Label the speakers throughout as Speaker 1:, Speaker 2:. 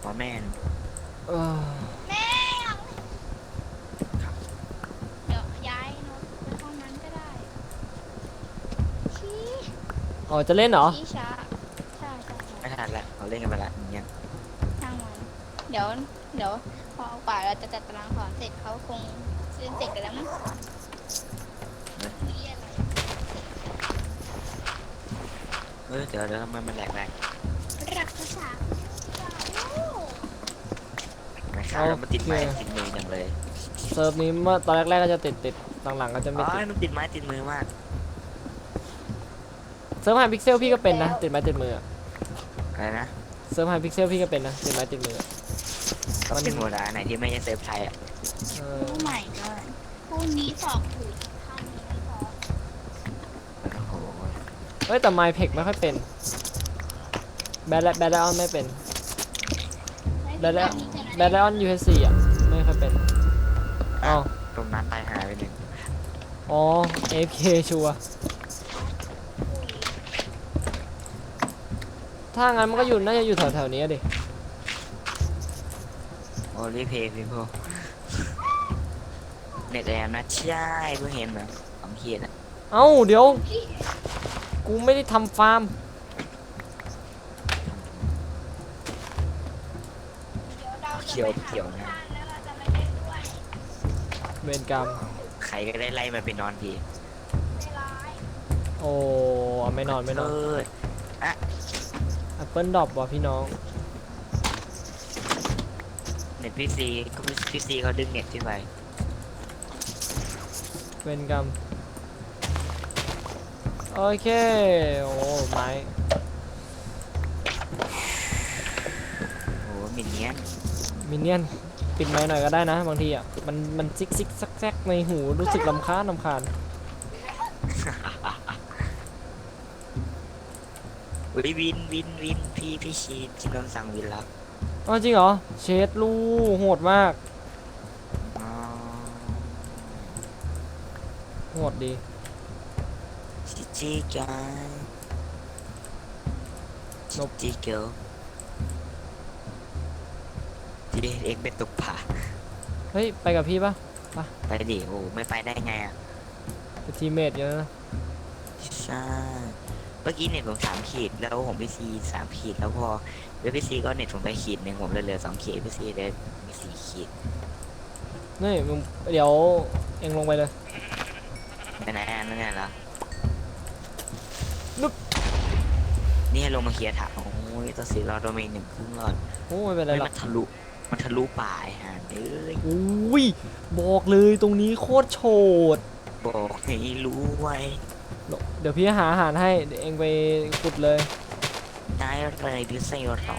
Speaker 1: หมอแม่น
Speaker 2: เออ
Speaker 3: แม่เดี๋ยวย้ายโน้ตไปห้องนั้นก็ได้ชี้
Speaker 2: อ๋อจะเล่นเหรอ
Speaker 3: ชี้ช้าใช่ใช่ใช่
Speaker 1: ไม่ทันละเขาเล่นกันไปละอย่างเงี้ย
Speaker 3: ช่างมันเดี๋ยวเดี๋ยวพอกว่าเราจะจัดตารางสอนเสร็จเขาคงซื้อเสร็จกันแล้วมั้งมีอะไร
Speaker 1: เออเดี๋ยวเดี๋ยวทำไมมันแหลกแหลก
Speaker 3: รักภาษา
Speaker 1: นะครับแล้วมันติดไม้ติดมืออย่างเลย
Speaker 2: เซิร์ฟนี้เมื่อตอนแรกๆก็จะติดติดหลังๆก็จะไม่
Speaker 1: อ๋อ
Speaker 2: ติด
Speaker 1: มันติดไม้ติดมือมาก
Speaker 2: เซิร์ฟไฮพิกเซลพี่ก็เป็นนะติดไม้ติดมืออะ
Speaker 1: อะไรนะ
Speaker 2: เซิร์ฟไฮพิกเซลพี่ก็เป็นนะติดไม้ติดมืออะ
Speaker 1: ก็เป็นหัวดาไหนที่ไม่ใช่เซฟไทยอะ
Speaker 2: เอ
Speaker 3: โอ้
Speaker 2: อ
Speaker 3: ไม่ก็พรุ่งนี้สอบถูกท่านนี้สอบ
Speaker 1: โอ้โห
Speaker 2: เฮ้ยแต่ไมเพกไม่ค่อยเป็นแบทแลแบทแลออนไม่เป็นแบทแล แบทแลออนยูเอสซีอะ ไม่ค่อยเป็นอ๋อ
Speaker 1: ตรงนั้นตายหายไปหนึ่ง
Speaker 2: อ๋อ AFK ชัวร์ถ้างั้นมันก็อยู่น่าจะอยู่แถวๆนี้อะดิ
Speaker 1: โอลิเพย์พีพเน็ตแอนนะใช่เพิ่งเห็นเหรอสองขีดอะ
Speaker 2: เอ้า เดี๋ยว กูไม่ได้ทำฟาร์ม
Speaker 1: เขียวเขียวนะ
Speaker 3: แล้วเราจะไม่เล่นด้วย
Speaker 2: เวรกรรม
Speaker 1: ใครก็ได้ไล่มาไปนอนที
Speaker 3: ไม่ร้าย
Speaker 2: โอ้ไม่นอนไม่นอน
Speaker 1: เออ
Speaker 2: แอปเปิลดรอปว่ะพี่น้อง
Speaker 1: เน็ตพีซีก็พีซีเขาดึงเน็ตที่ไป
Speaker 2: เวรกรรมโอเค โอ้ไม้
Speaker 1: โอ้โหมินเนี้ยน
Speaker 2: มินเนี่ยนปิดไม้หน่อยก็ได้นะ บางทีอะมันมันซิกซิกซักแซกในหูรู้สึกลำคาญลำคาญ
Speaker 1: วิวินวินวินพี่พี่ชีที่โดนสั่งวินแล้ว
Speaker 2: อ๋อจริงเหรอเชดลูโหดมาก
Speaker 1: อ๋อ
Speaker 2: โหดดี
Speaker 1: จิจิกัน
Speaker 2: นบ
Speaker 1: จิเกิล จีเอ็กเป็นตุกผา
Speaker 2: เฮ้ย ไปกับพี่ปะ
Speaker 1: ไปดิโอ้ไม่ไปได้ไงอะ
Speaker 2: เป็นทีมเมทเยอะนะ
Speaker 1: ใช่เมื่อกี้เน็ตผมสามขีดแล้วผมพีซีสามขีดแล้วพอเว็บพีซีก็เน็ตผมไปขีดหนึ่งผมเลยเหลือสองขีดพีซีเลยมีสี่ขีด
Speaker 2: นี่มึงเดี๋ยวเองลงไปเลย
Speaker 1: ไปไหนอะนั่นไงล่ะ
Speaker 2: นึก
Speaker 1: นี่ให้ลงมาเคลียร์ถามโอ้ยตัวสีเราโดนไปหนึ่งครึ่งหลอด
Speaker 2: โอ้ไม่เป็นไร
Speaker 1: เฮ้ย
Speaker 2: หรอ
Speaker 1: มั
Speaker 2: ก
Speaker 1: นทะลุ มันทะลุป่ายฮะเอ้ย
Speaker 2: อุ้ยบอกเลยตรงนี้โคตรโฉด
Speaker 1: บอกให้รู้ไว้
Speaker 2: เดี๋ยวพี่หาอาหารให้เดี๋ยวเองไปขุดเลย
Speaker 1: ได้เลยดิเซลเรา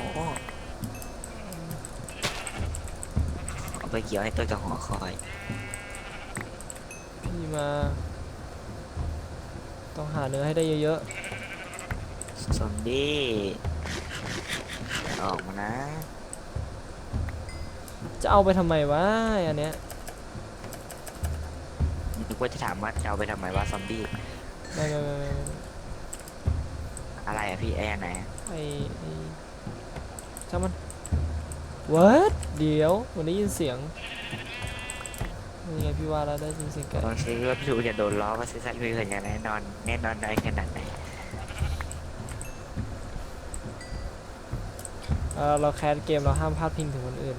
Speaker 1: เอาไปเกี่ยวให้ตัวกับหอคอย
Speaker 2: พี่มา ต้องหาเนื้อให้ได้เยอะ
Speaker 1: ซอมบี้ออกมานะ
Speaker 2: ๆ จะเอาไปทำไมวะอันเนี้ย
Speaker 1: นึกว่าจะถามว่าจะเอาไปทำไมว่าซอมบี้
Speaker 2: ไม่ไม่ไม่ไม่ไม่
Speaker 1: อะไรอะพี่ไอ้อันไหนอะ
Speaker 2: ไอไอช่างมัน what เดี๋ยวมันได้ยินเสียงนี่ไงพี่ว่าแล้วได้ยินเสียงไก่
Speaker 1: ตอนซื้อก็ดูจะโดนล้อว่าซื้อสัตว์คืออย่างแน่นอนแน่นอนได้ขนาดไหน
Speaker 2: เออเราแคสเกมเราห้ามพลาดพิงถึงคนอื่น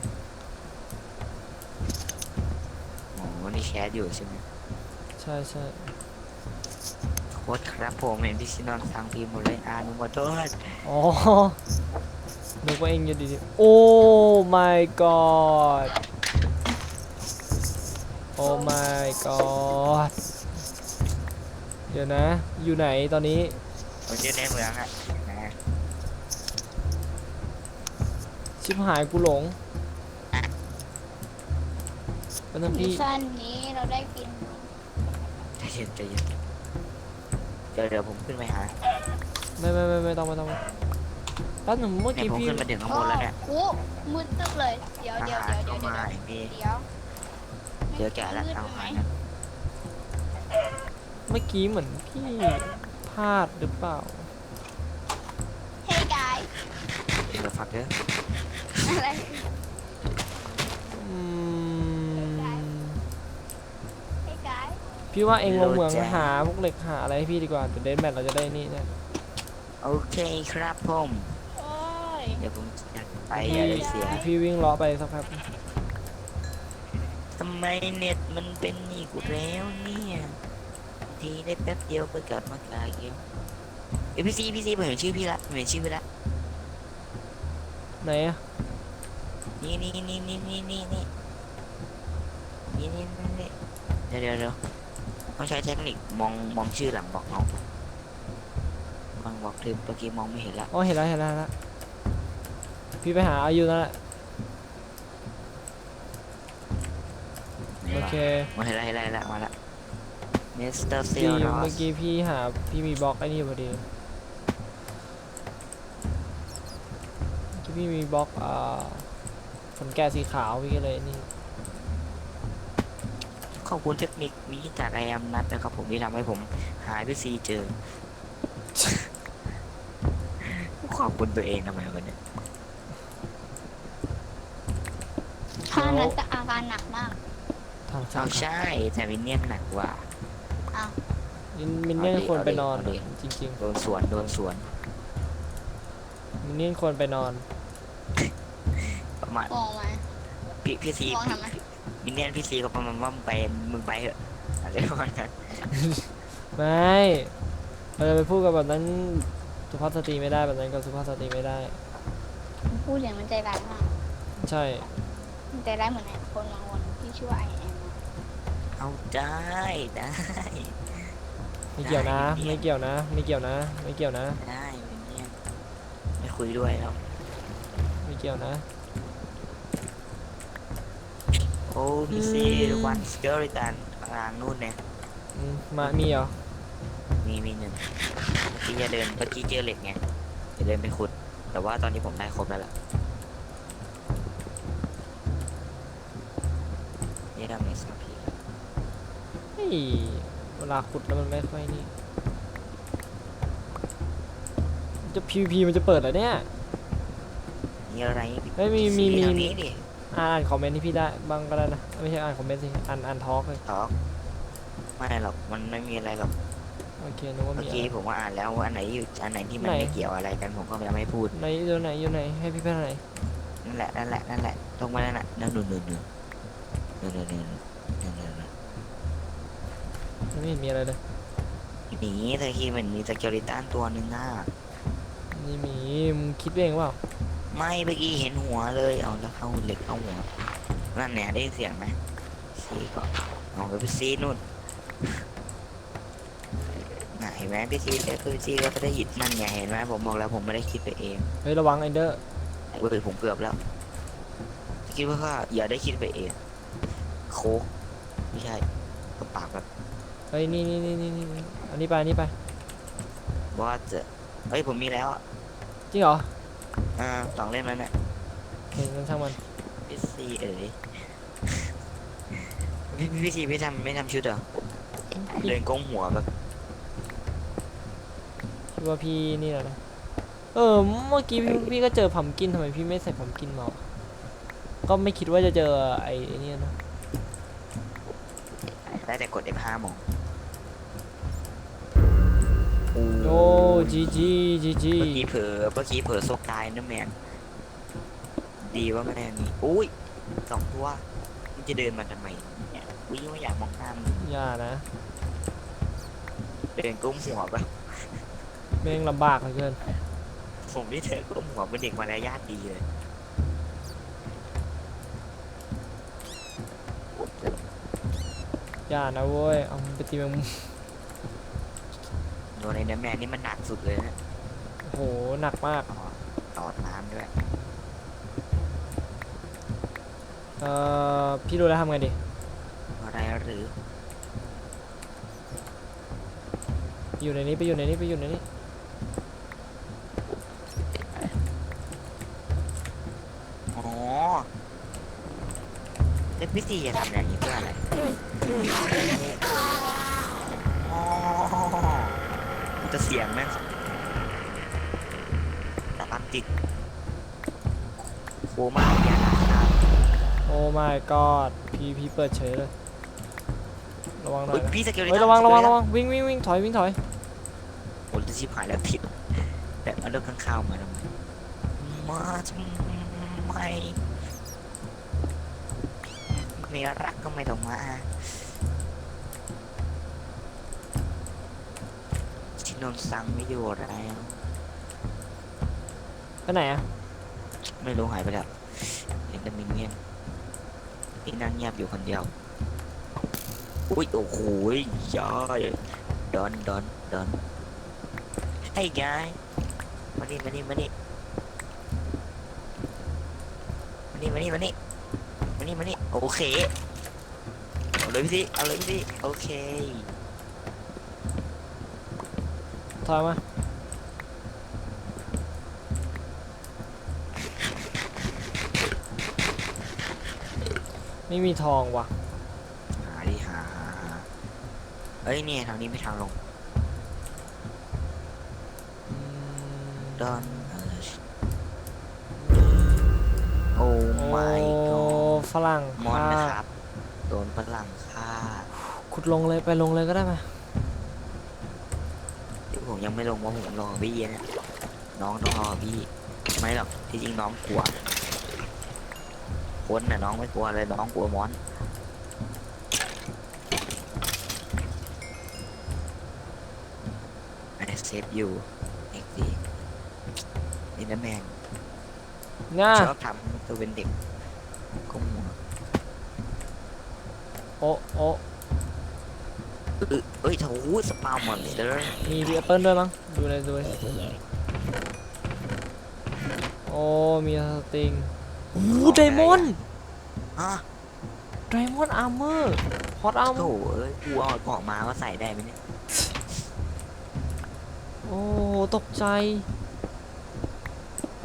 Speaker 1: โอ้โหนี่ แคสอยู่ใช่ไหม
Speaker 2: ใช่ใช่
Speaker 1: โค้ดครับผมเห็นพี่ชินอนทางทีมหมดเลยอานุโมโตษ
Speaker 2: อ๋อนึกว่าเองอยู่ดีๆโอ้ my god โอ้ my god เดี๋ยวนะ อยู่ไหนตอนนี้
Speaker 1: มันจะในเมืองอะนะ
Speaker 2: ชิบหายกูหลง นทั้ง
Speaker 3: มิช
Speaker 2: พี่
Speaker 3: ชั่นนี้เราได้กิน
Speaker 1: ใจเย็นใจเย็นเดี๋ยวเดี๋ยวผมขึ้นไปหา
Speaker 2: ไม่ไม่ไม่ไม่ต้องไม่ต้องแป๊บหนึงเมื่อ
Speaker 1: เนี่ย
Speaker 2: กี้
Speaker 1: ผม
Speaker 2: พี่
Speaker 1: ขึ้นมาถึงข้างบ
Speaker 3: โอ้
Speaker 1: นแล้วเนี่ย
Speaker 3: โหมืดตึ๊บเลย เดี๋ยว
Speaker 1: อา
Speaker 3: เดี๋ยว
Speaker 1: หาร
Speaker 3: เดี๋ยวเดี๋
Speaker 1: เข้า
Speaker 3: ยว
Speaker 1: มา
Speaker 3: เดี๋ยว
Speaker 1: ไอ้นี่
Speaker 3: เดี๋ยว
Speaker 1: เจอแก่แล้วเอา
Speaker 3: ไหม
Speaker 1: หารนะ
Speaker 2: เมื่อกี้เหมือนพี่พลาดหรือเปล่า
Speaker 3: Hey guys
Speaker 1: เดี๋ยวฟักเด้อ
Speaker 3: อะไร
Speaker 2: อืม พี่ว่าเองลงเหมืองหาพวกเหล็กหาอะไรให้พี่ดีกว่าเดี๋ยวเดนแมทเราจะได้นี่เนี่ย
Speaker 1: โอเคครับผม
Speaker 3: โอ้ย
Speaker 1: เดี๋ยวผมจะไป
Speaker 2: พี่
Speaker 1: อย่าได้เสีย
Speaker 2: พี่วิ่งเลาะไปสักแป๊บ
Speaker 1: ทำไมเน็ตมันเป็นนี่กูแล้วเนี่ยทีได้แป๊บเดียวก็กลับมากลายเกมเอ้ยพี่ซีพี่ซีผมเห็นชื่อพี่ละผมเห็นชื่อพี่ละ
Speaker 2: ไหนอะ
Speaker 1: นี่นี่นี่นี่นี่นี่นี่นี่นี่นี่นี่เดี๋ยวเดี๋ยวเดี๋ยว ต้องใช้เทคนิคมองมองชื่อหลังบล็อกเอาบางบล็อกคือเมื่อกี้มองไม่เห็นละ
Speaker 2: อ๋อเห็นแล้วเห็นแล้วเห็นแล้วพี่ไปหาอายุนั่นแหละโอเค
Speaker 1: มาเห็นละเห็นละเห็นละมาละมิสเตอร์เซ
Speaker 2: พี่
Speaker 1: ลล์
Speaker 2: เมื่อกี้พี่หาพี่มีบล็อกไอ้นี่พอดีเมื่อกี้พี่มีบล็อกอ่าขนแกะสีขาวพี่ก็เลยนี่
Speaker 1: ขอบคุณเทคนิค นี้จากไอแอมนัทนะครับผมที่ทำให้ผมหายพี่ซีเจอ ขอบคุณตัวเองทำไมวันนี้
Speaker 3: ถ้านั้นจะอาการหนักมาก
Speaker 2: ทาง
Speaker 1: เอา
Speaker 2: ใช่
Speaker 1: ใช่แต่วินเนียนหนักกว่า
Speaker 2: มินมินเนี่ยน
Speaker 1: เอาดิ
Speaker 2: ควรไปนอน
Speaker 1: เอาดิ
Speaker 2: จริง
Speaker 1: โดนสวนโดนสวน
Speaker 2: ๆ มินเนี่ยนควรไปนอน
Speaker 1: ประมาณ
Speaker 3: มองมา
Speaker 1: พี่พี่ซี
Speaker 3: มองทำไม
Speaker 1: วินเนียนพี่ซีก็ประมาณว่ามึงไปมึงไปเถอะ อะไรประมาณนั้น
Speaker 2: ไม่เราจะไปพูดกับแบบนั้นสุภาพสตรีไม่ได้แบบนั้นกับสุภาพสตรีไม่ได้
Speaker 3: พูดอย่างมันใจร้ายมาก
Speaker 2: ใช่
Speaker 3: มันใจร้ายเหมือนไอ้คนบางคนที่ชื่อว่าไอแอม
Speaker 1: เอาได้ได้
Speaker 2: ไม่เกี่ยวนะ
Speaker 1: ได้
Speaker 2: ไม่เกี่ยวนะ ไม่เกี่ยวนะ ไม่เกี่ยวนะ
Speaker 1: ได้วินเนียนไม่คุยด้วยแล้ว
Speaker 2: ไม่เกี่ยวนะ
Speaker 1: โอ้พี่ซี
Speaker 2: อืม
Speaker 1: วันสเกลตัน กลางนู่นเนี่ย
Speaker 2: อืมมามีเหรอ
Speaker 1: มีมีหนึ่งเมื่อกี้จะเดินเมื่อกี้เจอเหล็กไงจะเดินไปขุด แต่ว่าตอนนี้ผมได้ครบแล้วล่ะนี่ทำไงสักพี
Speaker 2: เฮ้ยเวลาขุดแล้วมันไม่ค่อยนี่จะ PVP มันจะเปิดเหรอเนี่ย
Speaker 1: นี่อะไร
Speaker 2: เฮ้ยมีมี
Speaker 1: สี
Speaker 2: มี
Speaker 1: ทางนี้ดิ
Speaker 2: อ่านคอมเมนต์ที่พี่ได้บ้างก็ได้นะ ไม่ใช่อ่านคอมเมนต์สิอ่านอ่านทอล์กเลย
Speaker 1: ทอกไม่หรอกมันไม่มีอะไรหรอก
Speaker 2: โอเคนึกว่า
Speaker 1: เมื่อ
Speaker 2: มีอะ
Speaker 1: กี้
Speaker 2: ไร
Speaker 1: ผมว่าอ่านแล้วว่าอันไหนอยู่อันไหนที่มัน
Speaker 2: ไหน
Speaker 1: ไม่เกี่ยวอะไรกันผมก็ไม่พูด
Speaker 2: ไหนอยู่ไหนอยู่ไหนให้พี่ไปไหน
Speaker 1: นั่นแหละนั่นแหละนั่นแหละตรงมานั่นน่ะนั่นนู่นนู่นนู่นนู่นนู่นนู่นนู่นนู่นนู่น
Speaker 2: ไม่เห็นมีอะไรเลย
Speaker 1: หนีแต่ที่มันมีสเกลิตันตัวหนึ่งอะ
Speaker 2: นี่มีมึงคิดเองเปล่า
Speaker 1: ไม่เมื่อกี้เห็นหัวเลยเอาแล้วเข้าเหล็กเข้าหัวนั่นเนี่ยได้ยินเสียงไหมซีก็เอาไปซีนู่นไหนเห็นไหมพี่ซีก็คือซีก็ไม่ได้หยิบนั่นไงเห็นไหมผมบอกแล้วผมไม่ได้คิดไปเอง
Speaker 2: เฮ้ยระวังไอเดอร์
Speaker 1: เว้ยผมเกือบแล้ว คิดว่าข้าอย่าได้คิดไปเอง โคกไม่ใช่กระปากแบบ
Speaker 2: เฮ้ยนี่นี่นี่นี่นี่อันนี้ไปอันนี้ไป
Speaker 1: ว่าจะเฮ้ยผมมีแล้วอะ
Speaker 2: จริงเหรอ
Speaker 1: อ่าสองเล่มแล้วเนี่ย
Speaker 2: เห็นงั้นช่างมัน
Speaker 1: พี่ซีเอ๋ยพี่พี่ซีไม่ทำไม่ทำชุดเหรอเดินก้มหัวแบบ
Speaker 2: คิดว่าพี่นี่แหละนะเออเมื่อกี้พี่พี่ก็เจอผัมกินทำไมพี่ไม่ใส่ผัมกินมาวะก็ไม่คิดว่าจะเจอไอ้ไอ้เนี่ยนะ
Speaker 1: ได้แต่กด F5 มอง
Speaker 2: โอ้จีจีจีจี
Speaker 1: เมื่อกี้เผลอเมื่อกี้เผลอโซกตายนะแมนดีว่าไม่ได้มีอุ้ยสองตัวมันจะเดินมาทำไมเนี่ยวิ่งไม่อยากมองหน้ามัน
Speaker 2: อย่านะ
Speaker 1: เดินก้มหัวแบบ
Speaker 2: แม่งลำบากเหลือเกิน
Speaker 1: ผมนี่เธอก้มหัวเป็นเด็กมารยาทดีเลย
Speaker 2: อย่านะเว้ยเอามันไปตีแมงมุม
Speaker 1: โดนในเนื้อแมนนี่มันหนักสุดเลยนะ
Speaker 2: โอ้โหหนักมาก
Speaker 1: ต่อต่อน้ำด้วย
Speaker 2: เอ่อ พี่รู้แล้วทำไงดี
Speaker 1: อะไรหรือ
Speaker 2: ไปอยู่ในนี้ไปอยู่ในนี้ไปอยู่ในนี้
Speaker 1: อ๋อเล็กพี่ซีจะทำอย่างนี้เพื่ออะไร จะเสียงไหมตามติดโอ้มาอย่านะครับ
Speaker 2: โอ้ my god พี่พี่เปิดเฉยเลย ระวังหน่อ
Speaker 1: เฮ้
Speaker 2: ย
Speaker 1: ย
Speaker 2: นะ
Speaker 1: พี่สเกล
Speaker 2: เฮ้ยระวังระวังระวังวิ่งวิ่งวิ่งถอยวิ่งถอย
Speaker 1: โอ้ยชิบหายแล้วผิดแต่เอาเรื่องข้างข้าวมาทำไมมาทำไมไม่รักก็ไม่ต้องมา นนท์สั่งไม่อยู่แล้ว
Speaker 2: ไปไหนอะ
Speaker 1: ไม่รู้หายไปแล้วเห็นแต่มินเนี่ยนนี่นั่งเงียบอยู่คนเดียว อุ้ยโอ้โหย้อยดอนดอนดอนไอ้ยายมานี่มานี่มานี่มานี่มานี่มานี่มานี่มานี่โอเค เอาเลยพี่สิเอาเลยพี่สิโอเค
Speaker 2: ถ อยมาไม่มีทองว่ะ
Speaker 1: หาดิหาหาหาเอ้ยเนี่ยทางนี้ไม่ทางลง
Speaker 2: อืม
Speaker 1: ดอนโอ้
Speaker 2: โอ้
Speaker 1: my god
Speaker 2: ฝรั่ง
Speaker 1: มอน
Speaker 2: ฆ่า
Speaker 1: นะครับ โดนฝรั่งฆ่า
Speaker 2: ขุดลงเลยไปลงเลยก็ได้ไหม
Speaker 1: เดี๋ ยวผมยังไม่ลงเพราะผมรอพี่เนี่ยน้องต้องรอพี่ไม่หรอกที่จริงน้องกลัวคนน่ะน้องไม่กลัวเลยน้องกลัวมอนไอเซฟอยู่เอ็กดีนี่นะแมน
Speaker 2: ง่า
Speaker 1: ชอบทำตัวเป็นเด็กก็มัว
Speaker 2: โอ้โอ้
Speaker 1: เอ้ยเอ้ยโถสปาวมอนสเตอร์
Speaker 2: มีดีแอปเปิลด้วยมั้งดูเลยดูเลยโอ้มีสติงโอ้ไดมอนด์
Speaker 1: ฮะ
Speaker 2: ไดมอนด์อาร์เมอร์ฮอตอาร์เม
Speaker 1: โถ
Speaker 2: อร์
Speaker 1: เอ้ยกูเอาเกาะมาว่าใส่ได้ไหมเนี่ย
Speaker 2: โอ้ตกใจ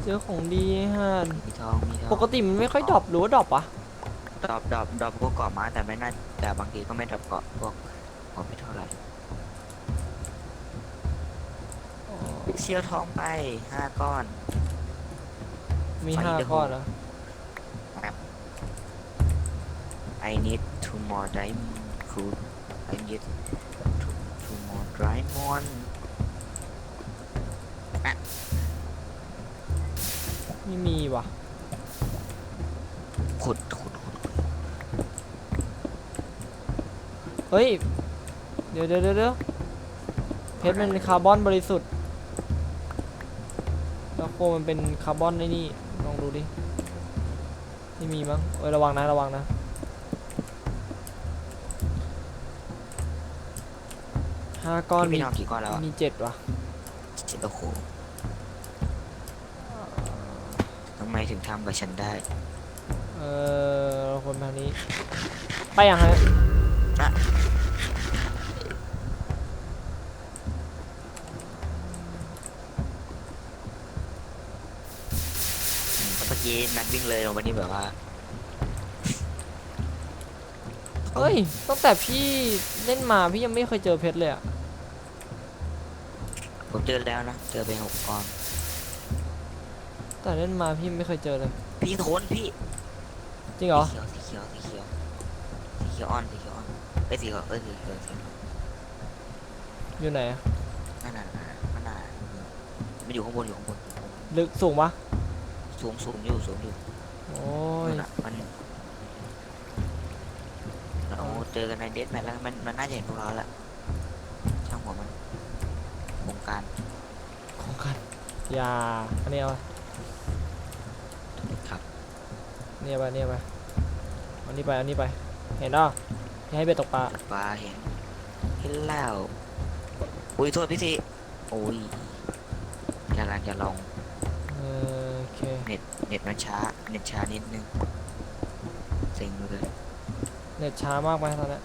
Speaker 2: เจอของดีฮะ
Speaker 1: มีทองมีทอง
Speaker 2: ปกติมันไม่ค่อยดรอปหรือว่าดรอปอะ
Speaker 1: ดรอปดรอปดรอปพวกเกาะมาแต่ไม่น่าแต่บางทีก็ไม่ดรอปเกาะพวกเกาะไม่เท่าไหร่เชียวทองไปห้าก้อน
Speaker 2: มี
Speaker 1: ไฟ
Speaker 2: ห้า
Speaker 1: เดอะโฮ
Speaker 2: ก้อนเหรอ
Speaker 1: I need two more diamond cool I need two, two more diamond
Speaker 2: ไม่มีว่ะ
Speaker 1: ขุดขุดขุด
Speaker 2: เฮ้ยเดี๋ยวเดี๋ยวเดี๋ยวเดี๋ยวเพชรมันเป็นคาร์บอนบริสุทธิ์แล้วโคมันเป็นคาร์บอนในนี่ลองดูดิไม่มีมั้งเอ้ยระวังนะระวังนะห้าก้อน
Speaker 1: พี่
Speaker 2: มี
Speaker 1: มีทองกี่ก้อนแล้วอะ
Speaker 2: มีเจ็ดว่ะ
Speaker 1: เจ็ดโอ้โหทำไมถึงทำกับฉันได้
Speaker 2: เออเราคนแบบนี้ ไปยังฮะ
Speaker 1: เมื่อ กี้นัดวิ่งเลยลงมานี่แบบว่า
Speaker 2: เฮ้ย ตั้งแต่พี่เล่นมาพี่ยังไม่เคยเจอเพชรเลยอะ
Speaker 1: ผมเจอแล้วนะ เจอไปหกก้อน
Speaker 2: แต่เล่นมาพี่ไม่เคยเจอเลย
Speaker 1: พี่โคนพี่
Speaker 2: จริงเหรอ
Speaker 1: สีเขียวสีเขียวสีเขียวสีเขียวอ่อนสีเขียวอ่อนเอ้ยสีเขียวเอ้ยสีเขียวสีเขียว
Speaker 2: อยู่ไหนอะ
Speaker 1: นั่นน่ะนั่นน่ะมันอยู่ข้างบนอยู่ข้างบนอยู่ข้างบน
Speaker 2: ลึกสูงปะ
Speaker 1: สูงสูงอยู่สูงอยู่
Speaker 2: โอ้ย
Speaker 1: นั่นน่ะมันเราเจอกันในเดสแมทแล้วมันมันน่าจะเห็นพวกเราแหละช่างหัวมันวงการ
Speaker 2: ของกันอย่าอันนี้เอาไป
Speaker 1: ครับ
Speaker 2: เนี่ยไปเนี่ยไปเอานี่ไปเอานี่ไป เห็นป่ะที่ให้เบ็ดตกปลา
Speaker 1: ปลาเห็นเห็นแล้วอุ้ยโทษพี่สิโอ้ยกำลังจะลอง
Speaker 2: เออโอเค
Speaker 1: เน็ตมันช้า เน็ตช้านิดนึงเซ็งเลย
Speaker 2: เน็ตช้ามากไหมตอนเนี้ย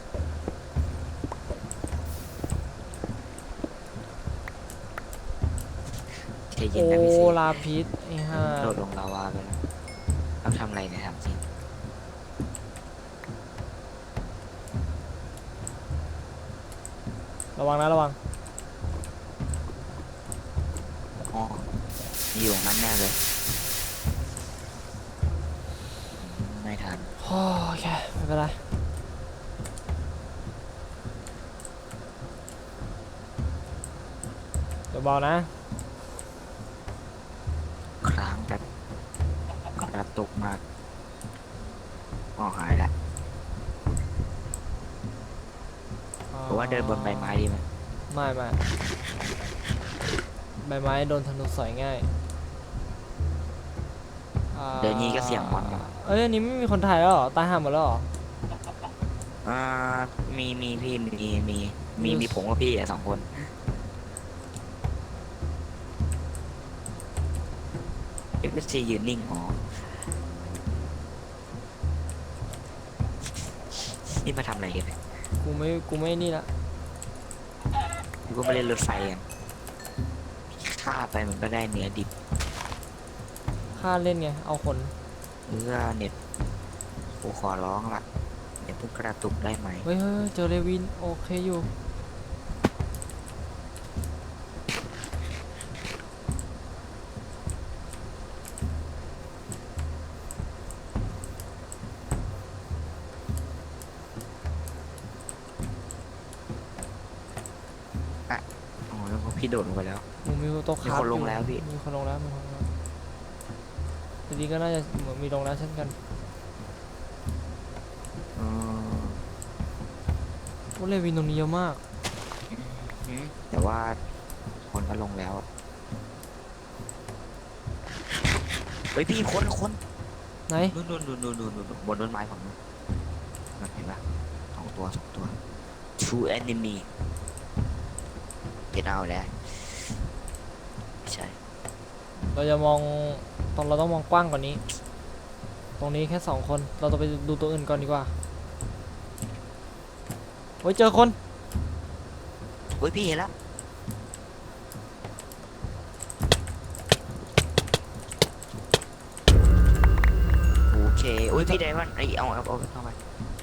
Speaker 1: ใจเย็น
Speaker 2: โอ้
Speaker 1: นะพี่สิ
Speaker 2: ลาพิษไอ้ห่า
Speaker 1: โดดลงลาวาไปแล้วต้องทำอะไรเนี่ยทำจริง
Speaker 2: ระวังนะระวัง
Speaker 1: อ๋อมีอยู่ตรงนั้นแน่เลย ไม่ทัน
Speaker 2: โอเคไม่เป็นไรเดี๋ยวบอกนะ
Speaker 1: ครั้างแบบกระตุกมากอ๋อหายละหรือว่าเดินบนใบไม้ดีไหม
Speaker 2: ไม่ไม่ใบไม้โดนธนูสอยง่ายอ่า
Speaker 1: เดินนี้ก็เสียงมันอยู่
Speaker 2: เอ้ยอันนี้ไม่มีคนถ่ายแล้วเหรอตายห่าหมดแล้วเหรอ
Speaker 1: อ่ามีมีพี่มีมีมี
Speaker 2: มี
Speaker 1: มีผมกับพี่อะสองคนเอฟซียืนนิ่งอ๋อนี่มาทำอะไรกันเนี่ย
Speaker 2: กูไม่กูไม่นี่ละ
Speaker 1: กูก็มาเล่นรถไฟกันฆ่าไปมันก็ได้เนื้อดิบ
Speaker 2: ค่าเล่นไง เอาคน
Speaker 1: เพื่อเน็ตกูขอร้องละเดี๋ยวเพิ่งกระตุกได้ไหม
Speaker 2: เฮ้ยเฮ้ยเฮ้ยเจอเลวิน โอเคอยู่
Speaker 1: โอ้ยพี่โดดลงไปแล้ว
Speaker 2: มึงมีโต๊ะคราฟ
Speaker 1: มีคนลง
Speaker 2: อยู่
Speaker 1: แล้วพี่
Speaker 2: มีคนลงแล้วมีคนลงแล้ว ทีนี้ก็น่าจะเหมือนมีลงแล้วเช่นกัน
Speaker 1: เออ
Speaker 2: โอ้เลวินตรงนี้เยอะมาก
Speaker 1: หืมแต่ว่าคนก็ลงแล้วอะเฮ้ยพี่คนคน
Speaker 2: ไหน
Speaker 1: นู่นนู่นนู่นนู่นนู่นนู่นบนต้นไม้ฝั่งนู้นนั่นเห็นปะสองตัวสองตัว two enemy เก็ตเอาแล้วไม่ใช่
Speaker 2: เราจะมอง ตรงเราต้องมองกว้างกว่านี้ ตรงนี้แค่สองคน เราต้องไปดูตัวอื่นก่อนดีกว่าเฮ้ยเจอคน
Speaker 1: เฮ้ยพี่เห็นแล้วโอเคอุ้ยพี่ไดมันไอยเอาเอาเอาเข้ามา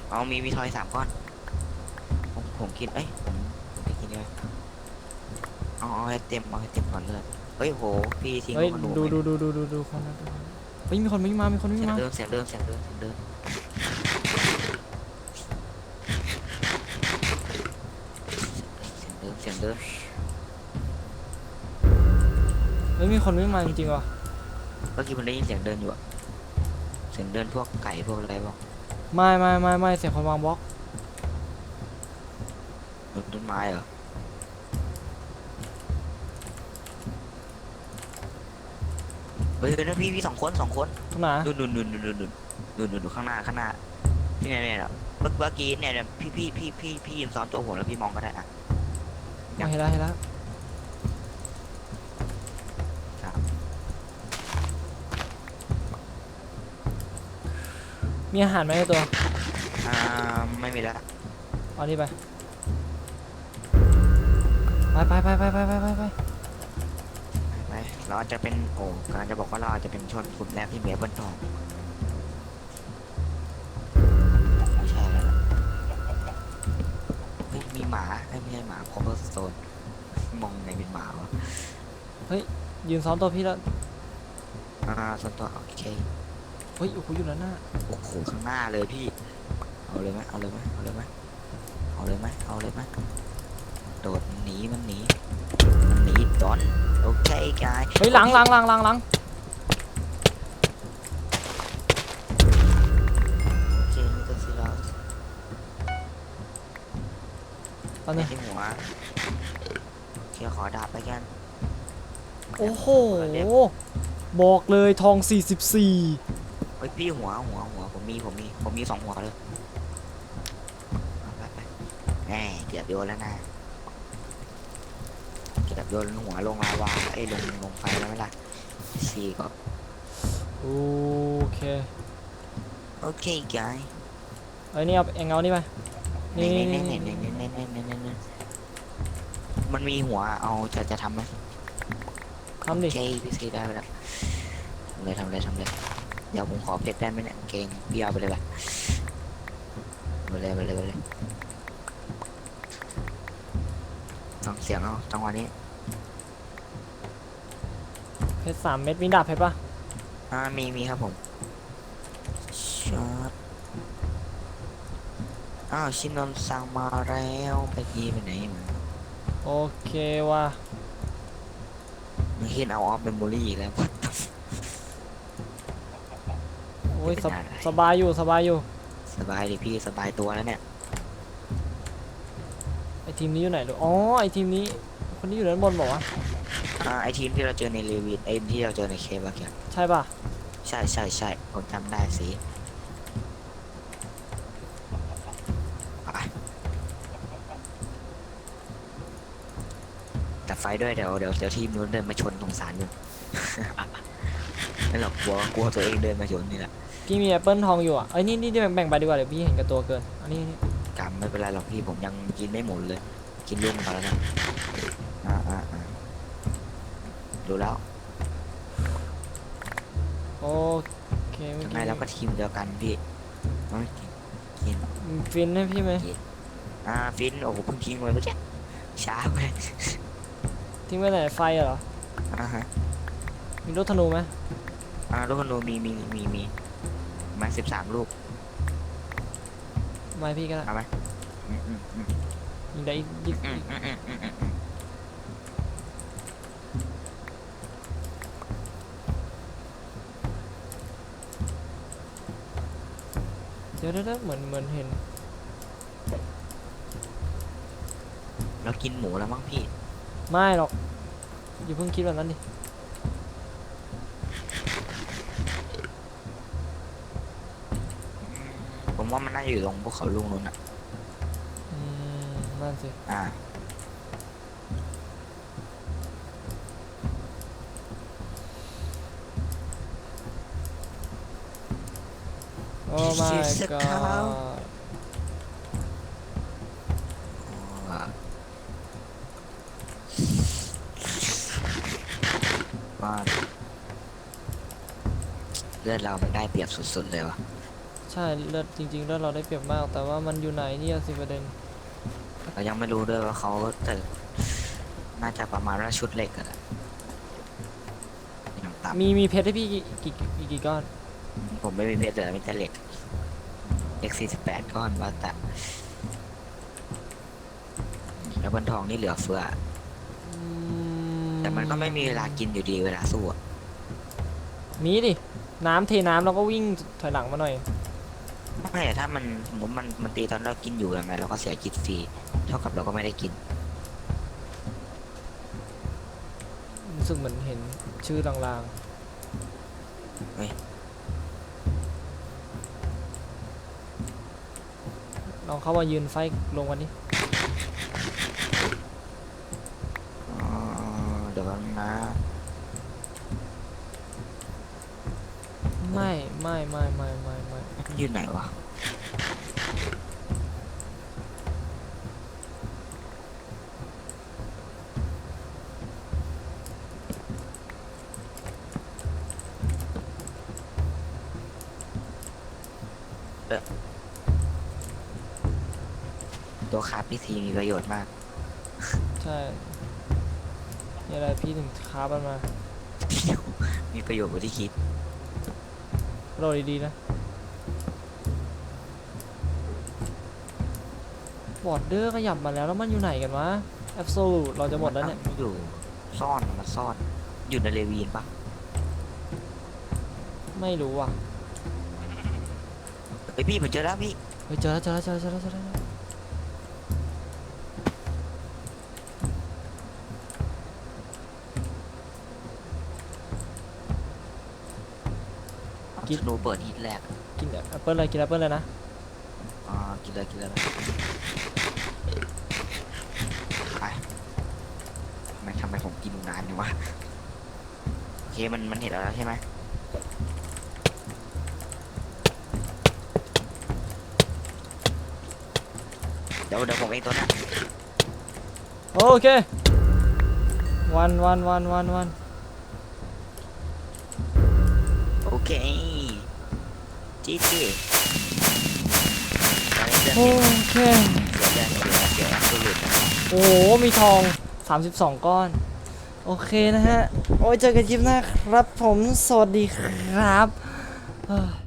Speaker 1: เอามีมีทอยสามก้อน ผมผมกินเอ้ยผมผมไปกินเลยเอาเอาให้เต็มเอาให้เต็มก่อนเลย เฮ้ยโหพี่ทิ้ง
Speaker 2: เฮ้ย
Speaker 1: มันหนู
Speaker 2: ดู
Speaker 1: ไป
Speaker 2: ดูดูดูดูดูคนนะดูคนนะเฮ้ยมีคนวิ่งมา มีคนวิ่
Speaker 1: เสี
Speaker 2: ง
Speaker 1: ยง
Speaker 2: มา
Speaker 1: เดิมเสียงเดิมเสียงเดิมเสียงเดิมเสียงเดิมเสียงเดิม
Speaker 2: เฮ้ยมีคนวิ่งมาจริงๆว่ะ
Speaker 1: เมื่อกี้ผมได้ยินเสียงเดินอยู่อะเสียงเดินพวกไก่พวกอะไรบ้าง
Speaker 2: ไม่ไม่ไม่ไม่เสียงคนวางบล็อก
Speaker 1: บนต้นไม้เหรอ เฮ้ยเดี๋ยวนะพี่พี่สองคนสองคน
Speaker 2: ตรงไหน
Speaker 1: นู่นนู่นนู่นนู่นนู่นนู่นนู่นนู่นข้างหน้าข้างหน้าพี่เนี่ยเนี่ยเนี่ยเมื่อเมื่อกี้เนี่ยเนี่ยพี่พี่พี่พี่พี่ยืนซ้อนตัวผมแล้วพี่มองก็ได้อะ
Speaker 2: อ๋อเห็นแล้วเห็นแล้ว
Speaker 1: ครับ
Speaker 2: มีอาหารไหมในตัว
Speaker 1: อ่าไม่มีแล้ว
Speaker 2: เอานี่ไปไปไปไปไปไปไปไปไป
Speaker 1: ไป เราอาจจะเป็นโอ้กำลังจะบอกว่าเราอาจจะเป็นชนกลุ่มแรกที่เมียบนทองไม่ใช่แล้วล่ะเฮ้ยมีหมาเอ้ยไม่ใช่หมาคอมเบอร์สโตนมองไงเป็นหมาวะ
Speaker 2: ยืนซ้อมตัวพี่แล้ว
Speaker 1: อ่าส่วนตัวโอเค
Speaker 2: เฮ้ยโอ้โหอยู่ด้านหน้า
Speaker 1: โอ้โหข้างหน้าเลยพี่ เอาเลยไหมเอาเลยไหมเอาเลยไหมเอาเลยไหมเอาเลยไหม โดดหนีมันหนีมันหนีดอนโอเคกาย
Speaker 2: เฮ้ยหลังหลังหลังหลังหลัง
Speaker 1: โอเคมิสเตอร์ซิลอส
Speaker 2: ตอนนี้
Speaker 1: ที่หัวโอเคขอดาบไปกัน
Speaker 2: โอ้โหบอกเลยทอง 44
Speaker 1: เฮ้ยพี่หัวหัวหัวผมมีผมมีผมมีสองหัวเลยเอาไปไปแหมเกือบโยนแล้วนะเกือบ โยนหัวลงลาวาไอ้ยลงลงไฟแล้วไหมล่ะสี่ก็
Speaker 2: โอเค
Speaker 1: โอเคกาย
Speaker 2: เอ้ยนี่เอาเอ็งเอานี่ไปนี่
Speaker 1: เน่
Speaker 2: นี่
Speaker 1: เน่
Speaker 2: นี่
Speaker 1: เน่
Speaker 2: นี่
Speaker 1: เน่เน่เน่เน่เน่เน่มันมีหัวเอาจะจะทำไหม
Speaker 2: ทำดิ
Speaker 1: โอเคพี่ซีได้ไปแล้วทำเลยทำเลยทำเลยเดี๋ยวผมขอเพชรได้ไหมเนี่ยเกงพี่เอาไปเลยไปไปเลยไปเลยไปเลยต้องเสียงเอาจังหวะนี้
Speaker 2: เพ ชรสามเม็ดมีดาบเพชรปะ
Speaker 1: อ่ามีมีครับผมชาอ้าวชินนท์สั่งมาแล้วไปกีไปไหนมา
Speaker 2: โอเคว่ะ
Speaker 1: มึงเห็นเอาออฟเมมโมรี่อีกแล้ว
Speaker 2: โอ้ยสบ
Speaker 1: เป็นอะไร
Speaker 2: สบายอยู่สบายอยู่
Speaker 1: สบายดิพี่สบายตัวแล้วเนี่ย
Speaker 2: ไอทีมนี้อยู่ไหนลูกอ๋อไอทีมนี้คนที่อยู่ด้านบนบอกว่า
Speaker 1: อ่าไอทีมที่เราเจอในเลวินไอที่เราเจอในเคปอะเกีย
Speaker 2: ใช่ป่ะ
Speaker 1: ใช่ใช่ใช่ผมจำได้สิไปแต่ไฟด้วยเดี๋ยวเดี๋ยวเดี๋ยวทีมนู้นเดินมาชนสงสารอยู่ ไม่หรอกกลัวกลัวตัวเองเดินมาชนนี่แหละ
Speaker 2: พี่มีแอปเปิลทองอยู่อะ เอ้ยนี่นี่แบ่งแบ่งไปดีกว่าเดี๋ยวพี่เห็นกับตัวเกิน อันนี้นี่
Speaker 1: กรรมไม่เป็นไรหรอกพี่ผมยังกินไม่หมดเลย กินลูกมันก่อนแล้วกันอ่าอ่าอ่า ดูแล้ว
Speaker 2: โอเคเมื่อ
Speaker 1: ยังไง
Speaker 2: กี้
Speaker 1: แล้วก็ทีมเดียวกันพี่เอากิน
Speaker 2: ฟินให้พี่ไหม
Speaker 1: อ่าฟินโอ้โหเพิ่งทิ้งไว้เมื่อกี้ช้าไป
Speaker 2: ทิ้งไว้ไหนไฟเหรอ
Speaker 1: อ่าฮะ
Speaker 2: มีรถธนูไหม
Speaker 1: อ่าลูกคอนโดมีมีมีมีมาสิบสามลูก
Speaker 2: ไม่พี่ก็ได้
Speaker 1: เอาไหมอืมอืมอืม
Speaker 2: ยิงได้อีกยิง
Speaker 1: อืม
Speaker 2: อีก
Speaker 1: อืมอืมอืมอืมอืม
Speaker 2: ยวเดี๋ยวเดี๋ยวเหมือนเหมือนเห็น
Speaker 1: เรากินหมูแล้วมั้งพี่
Speaker 2: ไม่หรอกอย่าเพิ่งคิดแบบนั้นดิ
Speaker 1: ผมว่ามันน่าจะอยู่ตรงภูเขาลุงนู้นอะ
Speaker 2: อืมนั่นสิ
Speaker 1: อ่า
Speaker 2: โอ้ my
Speaker 1: She's a
Speaker 2: god
Speaker 1: cow อ่าว่าเลือดเรามันได้เปรียบสุดๆเลยวะ
Speaker 2: ใช่เลือดจริงๆเลือดเราได้เปรียบมาก แต่ว่ามันอยู่ไหนเนี่ยสิประเด็น
Speaker 1: เรายังไม่รู้ด้วยว่าเขาแต่น่าจะประมาณว่าชุดเหล็กอะนะอย่างต่ำ
Speaker 2: มีมีเพชรให้พี่กี่กี่กี่กี่ก้อน
Speaker 1: ผมไม่มีเพชรแต่มีแต่เหล็กเหล็กสี่สิบแปดก้อนว่าแต่แล้วบนทองนี่เหลือเฟือ
Speaker 2: อื
Speaker 1: แต่มันก็ไม่มีเวลากินอยู่ดีเวลาสู้อะ
Speaker 2: มีดิ น้ำเทน้ำเราก็วิ่งถอยหลังมาหน่อย
Speaker 1: ไม่แต่ถ้ามันสมมติมันมันตีตอนเรากินอยู่ยังไงเราก็เสียกินฟรีเท่ากับเราก็ไม่ได้กิน
Speaker 2: รู้สึกเหมือนเห็นชื่อลาง
Speaker 1: เฮ้ย
Speaker 2: ลองเข้ามายืนไฟลงวันนี้
Speaker 1: อ๋อเดี๋ยวก่อนนะ
Speaker 2: ไม่ไม่ไม่ไม่ไม่ไม่
Speaker 1: มันอยู่ไหนวะเอ๊ะ ตัวคาร์พีซีมีประโยชน์มาก
Speaker 2: ใช่นี่อะไรพี่ถึงคาบมันมา
Speaker 1: มีประโยชน์กว่าที่คิด
Speaker 2: โรยดีๆนะบอร์ดเดอร์ขยับมาแล้วแล้วมันอยู่ไหนกันวะแอบโซลูเราจะหมดแล้วเนี่ย
Speaker 1: มันอยู่ซ่อนมันซ่อน อยู่ในเลวีนปะ
Speaker 2: ไม่รู้ว่ะ
Speaker 1: เฮ้ยพี่ผมเจอแล้วพี่
Speaker 2: เฮ้ยเจอแล้วเจอแล้วเจอแล้วเจอแล้วเจอแล้ว
Speaker 1: กินนูเปิดฮิตแรก
Speaker 2: กินแอปเปิ้ลเลยกินแอปเปิ้ลเลยนะ
Speaker 1: อ่ากินเลยกินเลยไปทำไมทำไมผมกินนานจังวะโอเคมันมันเห็นแล้วใช่ไหมเดี๋ยวเดี๋ยวผมเองตัวนั้น
Speaker 2: โอเควันวันวันวันวัน
Speaker 1: เคจีจีตอนนี้เดือน
Speaker 2: โอ
Speaker 1: นี้
Speaker 2: เค
Speaker 1: เสียเดือนเสียเสียแอบสูตนะ
Speaker 2: โอ้โห มีทอง 32 ก้อน โอเคนะฮะ โอ้ยเจอกันคลิปหน้าครับผม สวัสดีครับเอ้ย